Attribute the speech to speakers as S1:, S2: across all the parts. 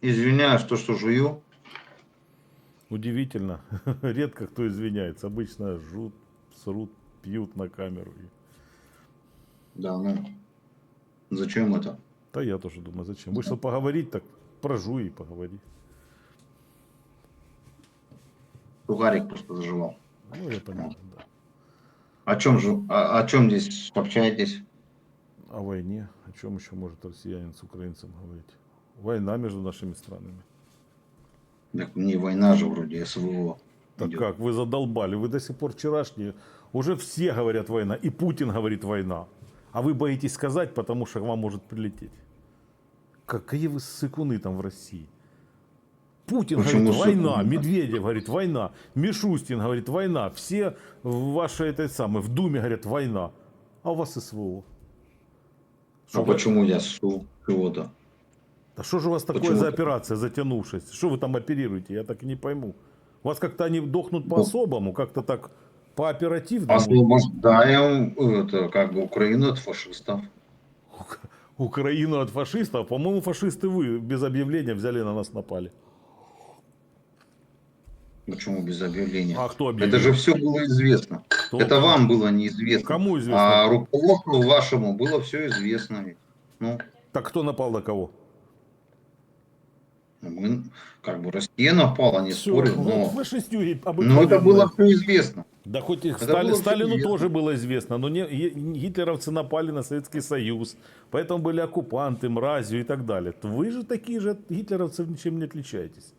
S1: извиняюсь, то, что жую.
S2: Удивительно. Редко кто извиняется. Обычно жрут, срут, пьют на камеру.
S1: Да, ну. Зачем это?
S2: Да я тоже думаю, зачем? Вышел поговорить, так прожуй и поговори.
S1: Сухарик просто заживал.
S2: Ну, я понял, да.
S1: О чем же, о, о чем здесь общаетесь?
S2: О войне. О чем еще может россиянин с украинцем говорить? Война между нашими странами.
S1: Так не война же вроде СВО.
S2: Так
S1: идет.
S2: как, вы задолбали. Вы до сих пор вчерашние. Уже все говорят война. И Путин говорит война. А вы боитесь сказать, потому что к вам может прилететь. Какие вы сыкуны там в России. Путин
S1: Почему
S2: говорит война,
S1: сыкуны?
S2: Медведев говорит война, Мишустин говорит война, все в вашей этой самой, в Думе говорят война, а у вас СВО.
S1: А
S2: Что вы-
S1: почему я су чего-то?
S2: Да что же у вас такое
S1: Почему
S2: за операция, затянувшись? Что вы там оперируете? Я так и не пойму. У вас как-то они дохнут
S1: Ну.
S2: по-особому, как-то так по-оперативному.
S1: Освобождаем это, как бы Украину от фашистов.
S2: Ук- Украину от фашистов. По-моему, фашисты вы без объявления взяли на нас напали.
S1: Почему без объявления?
S2: А кто объявил?
S1: Это же все было известно.
S2: Кто?
S1: Это вам было неизвестно.
S2: Кому известно?
S1: А руководству вашему было все известно. Ну,
S2: Так кто напал на кого?
S1: Мы, как бы Россия напала, не
S2: Всё,
S1: спорю,
S2: ну,
S1: но,
S2: шестюги
S1: но это было все известно.
S2: Да хоть и
S1: Это
S2: Стали-
S1: было всё
S2: Сталину
S1: известно.
S2: тоже было известно, но не, е- гитлеровцы напали на Советский Союз, поэтому были оккупанты, мразью и так далее. То Вы же такие же от гитлеровцев ничем не отличаетесь.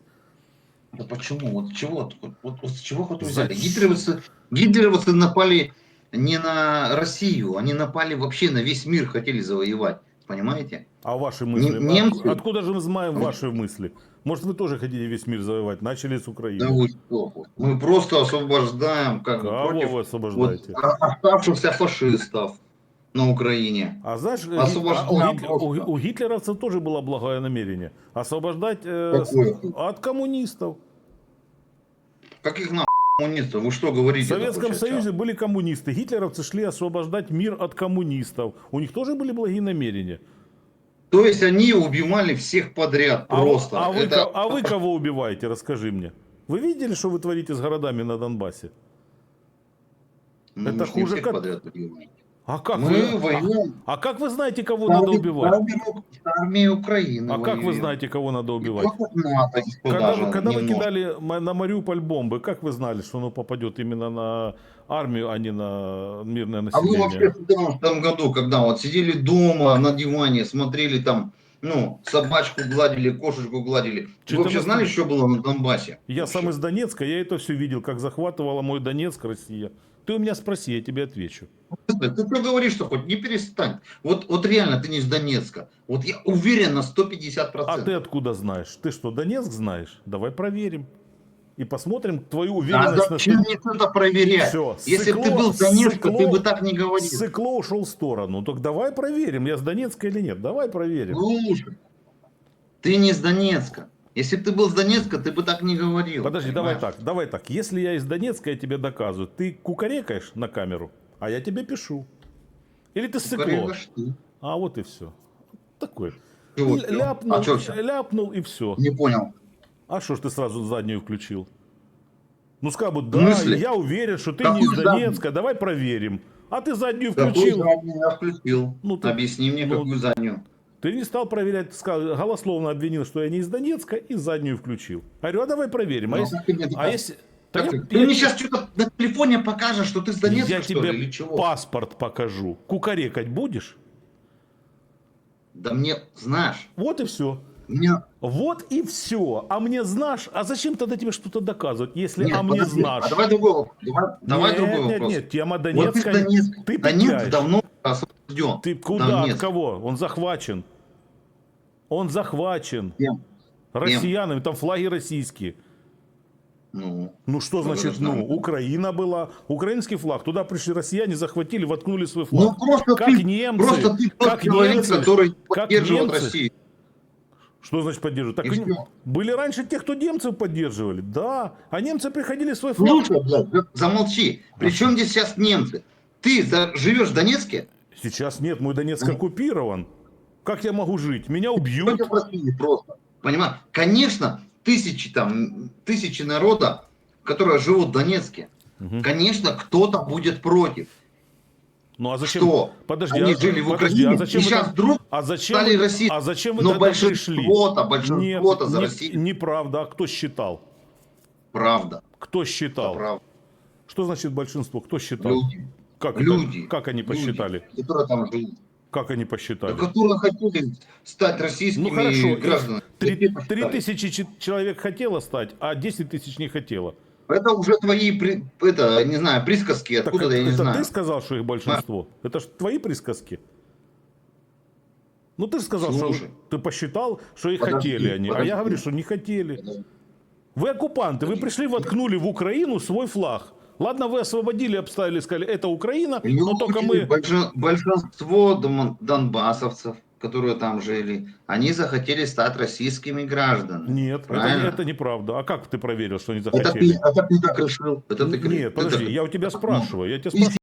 S1: Да почему? Вот чего? Вот, вот, вот с чего хоть взяли?
S2: Зачем?
S1: Гитлеровцы, гитлеровцы напали не на Россию, они напали вообще на весь мир, хотели завоевать. Понимаете?
S2: А ваши мысли?
S1: Не- немцы-
S2: От- Откуда же мы знаем ваши мысли? Может, вы тоже хотите весь мир завоевать? Начали с Украины.
S1: Да вы что? Мы просто освобождаем как
S2: Кого
S1: против
S2: вы
S1: вот,
S2: освобождаете?
S1: о- оставшихся фашистов на Украине.
S2: А знаешь,
S1: Освобождаем
S2: а у, Гитлер- у-
S1: просто.
S2: у гитлеровцев тоже было благое намерение. Освобождать э,
S1: Какое?
S2: от коммунистов.
S1: Каких на коммунистов? Вы что говорите?
S2: В Советском? Союзе были коммунисты. Гитлеровцы шли освобождать мир от коммунистов. У них тоже были благие намерения.
S1: То есть они убивали всех подряд
S2: А,
S1: просто.
S2: а вы,
S1: Это-
S2: а вы кого убиваете, расскажи мне. Вы видели, что вы творите с городами на Донбассе?
S1: Ну,
S2: это хуже как-
S1: подряд убиваем.
S2: А как
S1: Мы
S2: вы?
S1: воюем.
S2: А, а как вы знаете, кого
S1: с
S2: надо убивать?
S1: армией Украины.
S2: А как вы
S1: воюем.
S2: знаете, кого надо убивать?
S1: НАТО
S2: Когда, вы, когда вы кидали на Мариуполь бомбы, как вы знали, что оно попадет именно на армию, а не на мирное
S1: А вы
S2: население?
S1: вообще в 2014 году, когда вот сидели дома на диване, смотрели там, ну, собачку гладили, кошечку гладили. Вы
S2: 14
S1: вообще знали, что было на Донбассе?
S2: Я
S1: Вообще?
S2: сам из Донецка, я это все видел, как захватывала мой Донецк Россия. Ты у меня спроси, я тебе отвечу.
S1: Ты что говоришь, что хоть не перестань. Вот, вот реально ты не из Донецка. Вот я уверен на 150%.
S2: А ты откуда знаешь? Ты что, Донецк знаешь? Давай проверим. И посмотрим твою
S1: А
S2: уверенность
S1: зачем
S2: на
S1: мне это проверять?
S2: Всё,
S1: Если бы ты был из Донецка,
S2: сыкло-
S1: ты бы так не говорил.
S2: Сыкло ушел в сторону. Так давай проверим, я с Донецка или нет. Давай проверим.
S1: Слушай, ты не из Донецка. Если бы ты был из Донецка, ты бы так не говорил.
S2: Подожди, давай
S1: понимаешь?
S2: так, давай так. Если я из Донецка, я тебе доказываю. Ты кукарекаешь на камеру, а я тебе пишу. Или ты сыкло.
S1: Ты.
S2: А вот и все. Такой.
S1: Всё?
S2: Ляпнул,
S1: А что все?
S2: ляпнул и все.
S1: Не понял.
S2: А что ж ты сразу заднюю включил? Ну скажут, да,
S1: смысле?
S2: я уверен, что ты
S1: Какую
S2: не из? Донецка, давай проверим. А ты заднюю
S1: Какую
S2: включил.
S1: заднюю я включил?
S2: Ну, ты-
S1: Объясни мне,
S2: ну,
S1: какую заднюю.
S2: Ты не стал проверять, сказал, голословно обвинил, что я не из Донецка, и заднюю включил. Говорю, а давай проверим. А
S1: Ну,
S2: если...
S1: мне
S2: А если...
S1: Как
S2: я-
S1: ты
S2: я
S1: мне сейчас что-то на телефоне покажешь, что ты с Донецка,
S2: я
S1: что
S2: тебе
S1: ли, или чего?
S2: паспорт покажу. Кукарекать будешь?
S1: Да мне, знаешь,
S2: Вот и все.
S1: Мне...
S2: Вот и все. А мне знаешь, а зачем тогда тебе что-то доказывать, если
S1: Нет,
S2: а мне
S1: подожди,
S2: знаешь?
S1: а давай другой вопрос. Давай, давай
S2: нет,
S1: другой
S2: нет,
S1: вопрос.
S2: нет, тема
S1: Вот
S2: Донецка.
S1: Донецк,
S2: ты
S1: Донецк давно освобожден.
S2: Ты куда, от
S1: Донецк.
S2: кого? Он захвачен. Он захвачен
S1: Кем?
S2: россиянами, там флаги российские.
S1: Ну,
S2: Ну что
S1: Ну,
S2: значит, ну. Украина была, украинский флаг, туда пришли россияне, захватили, воткнули свой
S1: ну
S2: флаг.
S1: просто
S2: как
S1: ты,
S2: немцы,
S1: просто ты
S2: как немцы,
S1: который
S2: как
S1: поддерживает
S2: немцы.
S1: Россию.
S2: Что значит поддерживать? Так
S1: И
S2: были раньше те, кто немцев поддерживали, да, а немцы приходили свой флаг.
S1: Слушай, блядь, замолчи. При чем здесь сейчас немцы? Ты живешь в Донецке?
S2: Сейчас нет, мой Донецк оккупирован. Как я могу жить? Меня убьют.
S1: просто? Понимаешь? Конечно, тысячи там, тысячи народа, которые живут в Донецке,
S2: Мгм.
S1: конечно, кто-то будет против.
S2: Ну а зачем?
S1: Что?
S2: Подожди,
S1: Они
S2: а,
S1: жили в
S2: подожди,
S1: Украине,
S2: а зачем
S1: и сейчас
S2: там-
S1: вдруг
S2: А зачем
S1: стали
S2: вы,
S1: Россией.
S2: а зачем вы
S1: Но
S2: тогда пришли?
S1: большинство-то,
S2: Нет,
S1: большинство-то за
S2: не-
S1: Россию.
S2: неправда. А кто считал?
S1: Правда.
S2: Кто
S1: Это
S2: считал?
S1: правда.
S2: Что значит большинство? Кто считал?
S1: Люди.
S2: Как, это-
S1: Люди.
S2: как они
S1: люди,
S2: посчитали?
S1: Которые там живут.
S2: Как они посчитали?
S1: Которые хотели стать российскими
S2: Ну хорошо,
S1: гражданами.
S2: три,
S1: Такие
S2: три
S1: посчитали.
S2: тысячи чи- человек хотело стать, а 10 тысяч не хотело.
S1: Это уже твои, это, не знаю, присказки,
S2: Так
S1: откуда
S2: это,
S1: я не
S2: это
S1: знаю.
S2: ты сказал, что их большинство? Это ж твои присказки. Ну ты же сказал, что
S1: Слушай.
S2: ты посчитал, что их
S1: Подожди,
S2: хотели они. А
S1: подожди.
S2: я говорю, что не хотели. Вы оккупанты, вы пришли, воткнули в Украину свой флаг. Ладно, вы освободили, обставили, сказали, это Украина, но только мы...
S1: большин- большинство дон- донбассовцев, которые там жили, они захотели стать российскими гражданами.
S2: Нет, это,
S1: Правильно?
S2: это неправда. А как ты проверил, что они
S1: Это
S2: захотели?
S1: ты, это ты так решил. Это ты,
S2: Нет,
S1: ты
S2: подожди,
S1: так-
S2: я у тебя спрашиваю. Я тебя спрашиваю,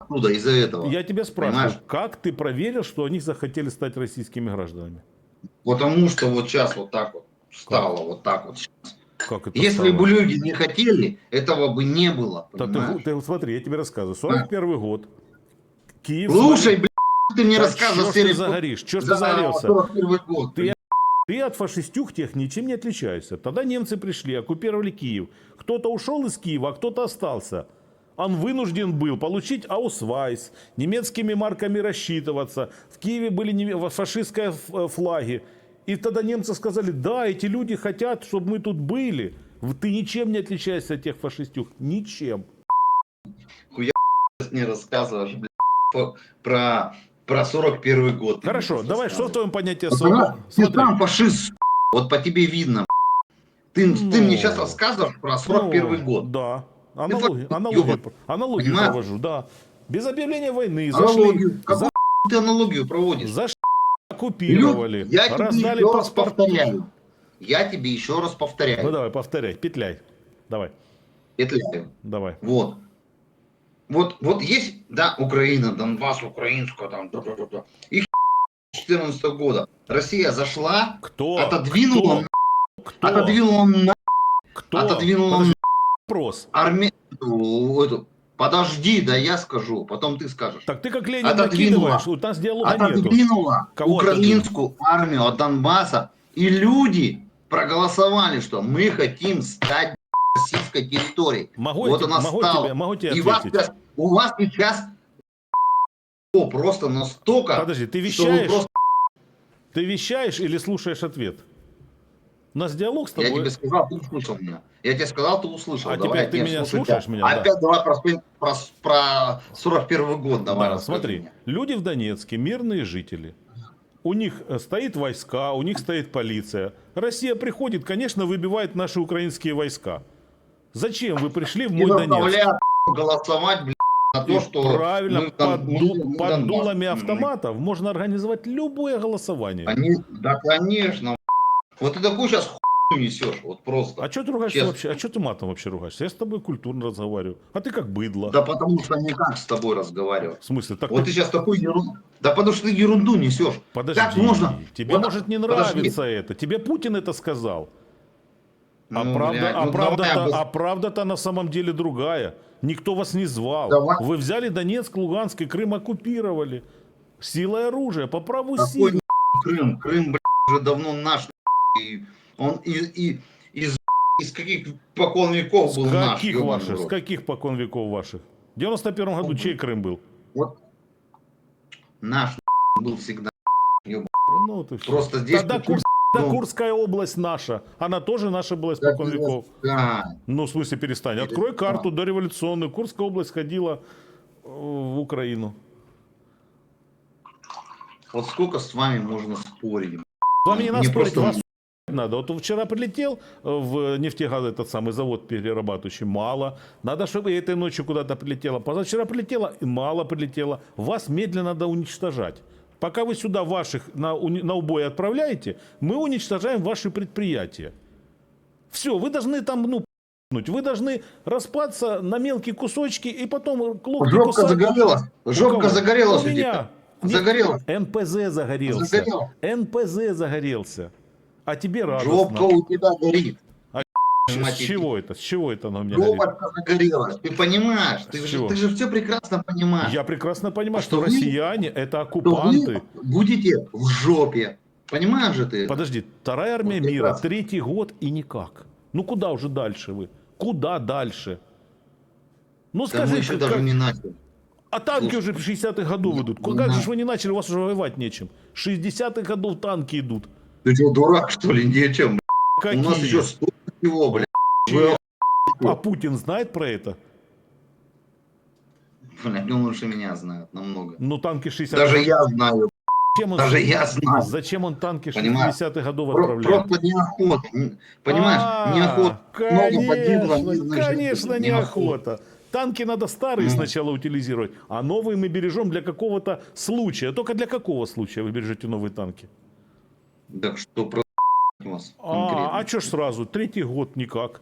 S1: Откуда из-за этого?
S2: я тебя спрашиваю
S1: Понимаешь?
S2: как ты проверил, что они захотели стать российскими гражданами?
S1: Потому что вот сейчас вот так вот стало, вот так вот.
S2: Как это
S1: Если
S2: стало?
S1: бы люди не хотели, этого бы не было.
S2: Да ты, ты смотри, я тебе рассказываю. 41 год. Киев...
S1: Слушай, блядь, ты мне
S2: Да
S1: рассказывал
S2: чё ж ты загоришь? Чё ж ты загорелся?
S1: 41 год.
S2: Ты- Ты от фашистюк тех ничем не отличаешься. Тогда немцы пришли, оккупировали Киев. Кто-то ушел из Киева, а кто-то остался. Он вынужден был получить аусвайс, немецкими марками рассчитываться. В Киеве были фашистские э, флаги. И тогда немцы сказали, да, эти люди хотят, чтобы мы тут были. Ты ничем не отличаешься от тех фашистюк. Ничем.
S1: не рассказываешь, блядь, про, про 41 год.
S2: Хорошо, давай, что в твоем понятии
S1: она- Ты сам фашист, вот по тебе видно. Ты,
S2: Ну.
S1: ты мне сейчас рассказываешь про 41
S2: Ну,
S1: год.
S2: Да. Аналогию, аналогию, аналогию провожу, да. Без объявления войны
S1: Аналогию.
S2: зашли,
S1: Какую ты аналогию проводишь?
S2: за, за оккупировали,
S1: Я тебе еще раз повторяю. Я тебе еще раз повторяю.
S2: Ну давай, повторяй, петляй. Давай,
S1: Петляю.
S2: давай.
S1: Вот. Вот, вот есть, да, Украина, Донбасс, украинская, там, да-да-да-да. И 14 года Россия зашла,
S2: Кто?
S1: отодвинула,
S2: Кто? Кто?
S1: отодвинула на
S2: Кто?
S1: отодвинула
S2: Подожди, вопрос.
S1: армию, эту, подожди, да я скажу, потом ты скажешь.
S2: Так ты как Ленин
S1: Отодвинула.
S2: у нас диалога нету.
S1: Отодвинула
S2: Кого
S1: украинскую армию от Донбасса, и люди проголосовали, что мы хотим стать российской территорией.
S2: Могу, я
S1: вот
S2: те-
S1: она
S2: могу
S1: стала.
S2: тебе, могу тебе
S1: И вас
S2: ответить.
S1: у вас сейчас просто настолько,
S2: Подожди, ты вещаешь,
S1: просто,
S2: ты вещаешь или слушаешь ответ? У нас диалог с
S1: я
S2: тобой.
S1: тебе сказал, ты услышал меня. Я тебе сказал, ты услышал.
S2: А
S1: Давай,
S2: теперь ты
S1: я
S2: меня слушаешь
S1: тебя.
S2: меня, да.
S1: Опять давай про, про, про 41 год давай
S2: Да, смотри,
S1: мне.
S2: люди в Донецке, мирные жители. У них э, стоит войска, у них стоит полиция. Россия приходит, конечно, выбивает наши украинские войска. Зачем вы пришли в мой Донецк?
S1: голосовать, блядь, на то, что
S2: правильно,
S1: мы там-
S2: под,
S1: мы-
S2: под
S1: Донбасс.
S2: дулами автоматов можно организовать любое голосование.
S1: Они, да, конечно. Вот ты такую сейчас хуйню несешь, вот просто.
S2: А что ты ругаешься
S1: Честно.
S2: вообще? А что ты матом вообще ругаешься? Я с тобой культурно разговариваю. А ты как быдло.
S1: Да потому что никак с тобой разговаривать.
S2: В смысле? Так
S1: Вот
S2: ты-
S1: ты сейчас такую ерунду. Да потому что ты ерунду несешь.
S2: Подожди,
S1: Как можно?
S2: тебе
S1: Вот,
S2: может не
S1: подожди.
S2: нравится это. Тебе Путин это сказал. А
S1: Ну,
S2: правда,
S1: блядь,
S2: а,
S1: ну,
S2: правда-то,
S1: давай,
S2: а правда-то на самом деле другая. Никто вас не звал.
S1: Давай.
S2: Вы взяли Донецк, Луганск и Крым оккупировали. Силой оружия, по праву силы.
S1: Крым? Крым, блядь, уже давно наш. И он и, и, из, из каких покон веков
S2: С
S1: был наш.
S2: каких ваших? С каких покон веков ваших? В 91 году чей Крым был?
S1: Вот наш был всегда.
S2: Ну, ты.
S1: Просто здесь...
S2: Тогда, Курс- тогда
S1: ну,
S2: Курская область наша. Она тоже наша была с
S1: да,
S2: покон веков.
S1: да.
S2: Ну, в смысле, перестань. Открой карту дореволюционную. Курская область ходила э, в Украину.
S1: Вот сколько с вами можно спорить?
S2: С вами не надо спорить,
S1: просто-
S2: вас надо. Вот вчера прилетел э, в нефтегаз этот самый завод перерабатывающий, мало. Надо, чтобы этой ночью куда-то прилетело. Позавчера прилетело, и мало прилетело. Вас медленно надо уничтожать. Пока вы сюда ваших на, на убой отправляете, мы уничтожаем ваши предприятия. Все, вы должны там, ну, вы должны распаться на мелкие кусочки и потом клубки
S1: Жопка
S2: кусать.
S1: загорелась. Жопка загорелась
S2: У
S1: у
S2: меня.
S1: Загорелась.
S2: НПЗ загорелся.
S1: Загорел.
S2: НПЗ загорелся. А тебе
S1: Жопка
S2: радостно.
S1: у тебя горит.
S2: С чего это? С чего это она у меня горит?
S1: Ты понимаешь, ты же, ты же все прекрасно понимаешь.
S2: Я прекрасно понимаю,
S1: а
S2: что,
S1: что
S2: россияне это оккупанты.
S1: Вы будете в жопе. Понимаешь же ты?
S2: Подожди, вторая армия
S1: вот
S2: мира, третий год и никак. Ну куда уже дальше вы? Куда дальше? Ну
S1: да
S2: скажи, мы
S1: еще
S2: как...
S1: даже не начали.
S2: А танки
S1: Слушай,
S2: уже 60-х годов
S1: нет,
S2: идут. Как
S1: не
S2: же вы не начали, у вас уже воевать нечем. 60-х годов танки идут.
S1: Ты что, дурак, что ли? Нечем.
S2: Какие?
S1: У нас еще 100 его, блядь.
S2: Вы... А Путин знает про это?
S1: Блядь, ну, он лучше меня знает, намного.
S2: Ну, танки 60
S1: Даже я знаю,
S2: Зачем он,
S1: Даже я знаю.
S2: Зачем он танки 60-х годов отправляет?
S1: Просто неохота. Понимаешь,
S2: а,
S1: неохота.
S2: Конечно,
S1: а
S2: неохота. Танки надо старые
S1: ну.
S2: сначала утилизировать, а новые мы бережем для какого-то случая. Только для какого случая вы бережете новые танки?
S1: Да что про вас
S2: А,
S1: конкретно?
S2: а что ж сразу? Третий год никак.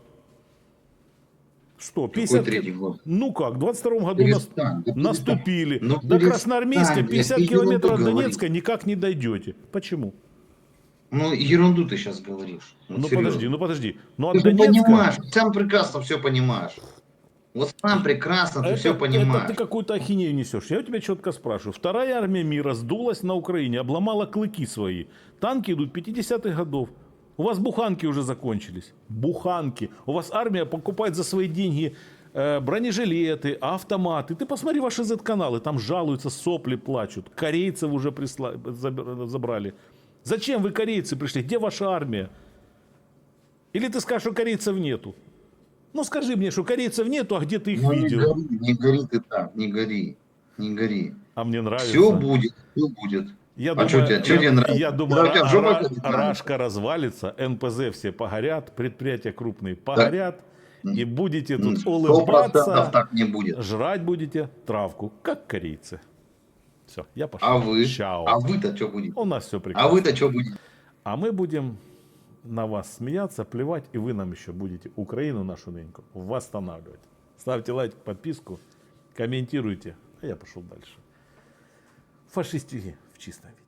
S2: Что,
S1: Какой
S2: 50...
S1: третий год?
S2: Ну как, в 22 году нас-
S1: Перестань, да
S2: наступили.
S1: Ну,
S2: До Красноармейска
S1: блядь,
S2: 50
S1: ты ерунду
S2: километров от. Донецка никак не дойдете. Почему?
S1: Ну, ерунду ты сейчас говоришь. Вот
S2: Ну
S1: серьезно.
S2: подожди, ну подожди. Ну
S1: Ты
S2: от
S1: же
S2: Донецка...
S1: понимаешь, сам прекрасно все понимаешь. Вот сам прекрасно ты
S2: Это,
S1: все
S2: это
S1: понимаешь.
S2: ты какую-то ахинею несешь. Я у тебя четко спрашиваю. Вторая армия мира сдулась на Украине, обломала клыки свои. Танки идут 50-х годов. У вас буханки уже закончились. Буханки. У вас армия покупает за свои деньги э, бронежилеты, автоматы. Ты посмотри ваши Z-каналы. Там жалуются, сопли плачут. Корейцев уже присла... заб- забрали. Зачем вы, корейцы, пришли? Где ваша армия? Или ты скажешь, что корейцев нету? Ну скажи мне, что корейцев нету, а где ты их
S1: Ну, не
S2: видел?
S1: гори, не гори ты так, не гори, не гори.
S2: А мне нравится.
S1: Все будет, все будет.
S2: Я
S1: А
S2: думаю,
S1: чё тебе-
S2: я,
S1: тебе нравится?
S2: я думаю,
S1: Да
S2: Ра-
S1: жопа
S2: Ра-? Рашка развалится, НПЗ все погорят, предприятия крупные погорят, и будете тут улыбаться,
S1: так не будет.
S2: жрать будете травку, как корейцы. Все, я пошел.
S1: А вы?
S2: Чао.
S1: А вы-то что будете?
S2: У нас все прекрасно.
S1: А вы-то что будете?
S2: А мы будем на вас смеяться, плевать, и вы нам еще будете Украину нашу неньку восстанавливать. Ставьте лайк, подписку, комментируйте, а я пошел дальше. Фашистики в чистом виде.